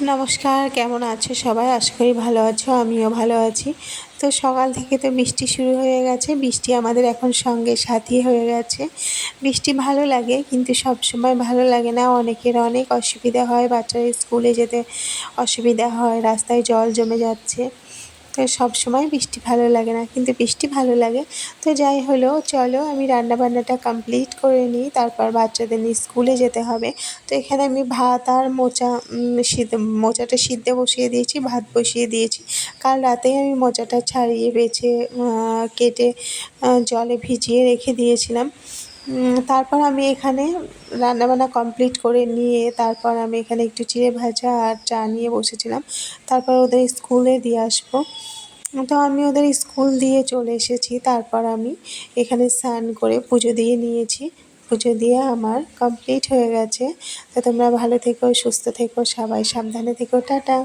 নমস্কার, কেমন আছো সবাই? আশা করি ভালো আছো, আমিও ভালো আছি। তো সকাল থেকে তো বৃষ্টি শুরু হয়ে গেছে, বৃষ্টি আমাদের এখন সঙ্গে সাথী হয়ে গেছে। বৃষ্টি ভালো লাগে, কিন্তু সব সময় ভালো লাগে না। অনেকের অনেক অসুবিধা হয়, বাচ্চারা স্কুলে যেতে অসুবিধা হয়, রাস্তায় জল জমে যাচ্ছে। তো সব সময় বৃষ্টি ভালো লাগে না, কিন্তু বৃষ্টি ভালো লাগে। তো যাই হলো, চলো আমি রান্নাবান্নাটা কমপ্লিট করে নিই, তারপর বাচ্চাদের নিয়ে স্কুলে যেতে হবে। তো এখানে আমি ভাত আর মোচা সিদ্ধ, মোচাটা সিদ্ধে বসিয়ে দিয়েছি, ভাত বসিয়ে দিয়েছি। কাল রাতেই আমি মোচাটা ছাড়িয়ে, বেছে কেটে জলে ভিজিয়ে রেখে দিয়েছিলাম। তারপর আমি এখানে রান্নাবান্না কমপ্লিট করে নিয়ে, তারপর আমি এখানে একটু চিড়ে ভাজা আর চা নিয়ে বসেছিলাম। তারপর ওদের স্কুলে দিয়ে আসব। তো আমি ওদের স্কুল দিয়ে চলে এসেছি। তারপর আমি এখানে স্নান করে পুজো দিয়ে নিয়েছি। পুজো দিয়ে আমার কমপ্লিট হয়ে গেছে। তো তোমরা ভালো থেকো, সুস্থ থেকো, সবাই সাবধানে থেকো। টাটা!